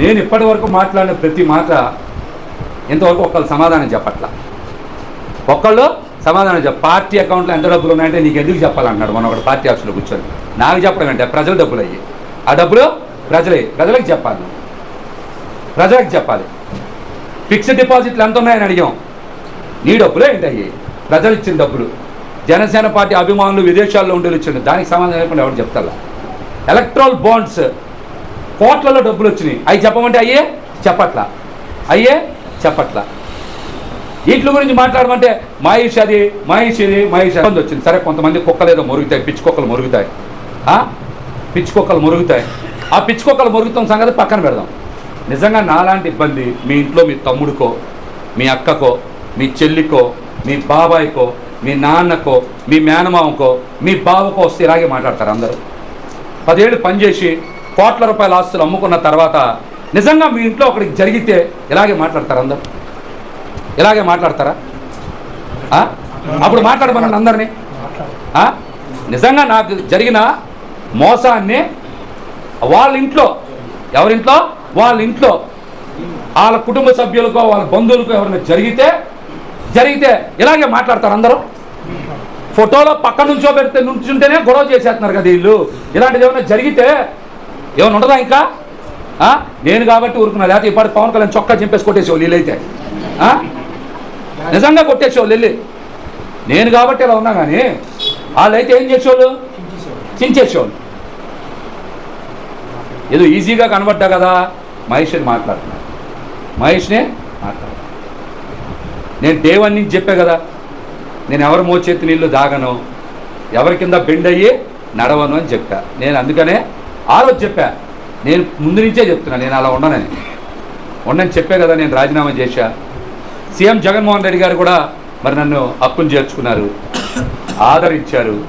నేను ఇప్పటి వరకు మాట్లాడిన ప్రతి మాట ఇంతవరకు ఒకళ్ళు సమాధానం చెప్పట్లా. ఒక్కళ్ళు సమాధానం చెప్ప పార్టీ అకౌంట్లో ఎంత డబ్బులు ఉన్నాయంటే నీకు ఎందుకు చెప్పాలన్నాడు మనం ఒకటి పార్టీ ఆఫీసులో కూర్చొని. నాకు చెప్పడం అంటే ప్రజల డబ్బులు అయ్యి ఆ డబ్బులు ప్రజలే ప్రజలకు చెప్పాలి ప్రజలకు చెప్పాలి. ఫిక్స్డ్ డిపాజిట్లు ఎంత ఉన్నాయని అడిగాం. నీ డబ్బులు ఏంటి అయ్యి ప్రజలు ఇచ్చిన డబ్బులు. జనసేన పార్టీ అభిమానులు విదేశాల్లో ఉండేది ఇచ్చిండు దానికి సమాధానం లేకుండా ఎవరు చెప్తారా? ఎలక్ట్రల్ బాండ్స్ కోట్లలో డబ్బులు వచ్చినాయి. అవి చెప్పమంటే అయ్యే? చెప్పట్లా. అయ్యే? చెప్పట్లా. వీటి గురించి మాట్లాడమంటే మహేష్ అది మహేష్ ఇది మహేష్ ఇబ్బంది వచ్చింది. సరే కొంతమంది కుక్కలు ఏదో మురుగుతాయి పిచ్చి కుక్కలు మురుగుతాయి. ఆ? పిచ్చి కుక్కలు మురుగుతాయి. ఆ పిచ్చి కుక్కలు మురుగుతాం సంగతి పక్కన పెడదాం. నిజంగా నాలాంటి ఇబ్బంది మీ ఇంట్లో మీ తమ్ముడికో మీ అక్కకో మీ చెల్లికో మీ బాబాయ్కో మీ నాన్నకో మీ మేనమామకో మీ బావకో వస్తే ఇలాగే మాట్లాడతారు అందరూ. పదేళ్ళు పనిచేసి కోట్ల రూపాయల ఆస్తులు అమ్ముకున్న తర్వాత నిజంగా మీ ఇంట్లో ఒకరికి జరిగితే ఇలాగే మాట్లాడతారు అందరూ? ఇలాగే మాట్లాడతారా? అప్పుడు మాట్లాడమనండి అందరినీ. నిజంగా నాకు జరిగిన మోసాన్ని వాళ్ళ ఇంట్లో ఎవరింట్లో? వాళ్ళ ఇంట్లో. వాళ్ళ కుటుంబ సభ్యులకో వాళ్ళ బంధువులకో ఎవరైనా జరిగితే జరిగితే ఇలాగే మాట్లాడతారు అందరూ? ఫోటోలో పక్క నుంచో పెడితే నుంచుంటేనే గొడవ చేసేస్తున్నారు కదా వీళ్ళు. ఇలాంటిది ఏమైనా జరిగితే ఏమైనా ఉండదా ఇంకా? ఆ? నేను కాబట్టి ఊరుకున్నా. లేకపోతే ఇప్పటి పవన్ కళ్యాణ్ చొక్కా చింపేసి కొట్టేసేవాళ్ళు వీళ్ళైతే. ఆ? నిజంగా కొట్టేసేవాళ్ళు వెళ్ళి నేను కాబట్టి ఇలా ఉన్నా కానీ వాళ్ళైతే ఏం చేసేవాళ్ళు? చించేసేవాళ్ళు. ఏదో ఈజీగా కనబడ్డా కదా? మహేష్ని మాట్లాడుతున్నాను మహేష్నే మాట్లాడు నేను దేవన్ నుంచి చెప్పా కదా నేను ఎవరి మోచేతి నీళ్ళు దాగను ఎవరి కింద బెండ్ అయ్యి నడవను అని చెప్పా. నేను అందుకనే ఆ రోజు చెప్పా నేను ముందు నుంచే చెప్తున్నా నేను అలా ఉండనని. ఉండని చెప్పే కదా నేను రాజీనామా చేశా. సీఎం జగన్మోహన్ రెడ్డి గారు కూడా మరి నన్ను హక్కును చేర్చుకున్నారు. ఆదరించారు.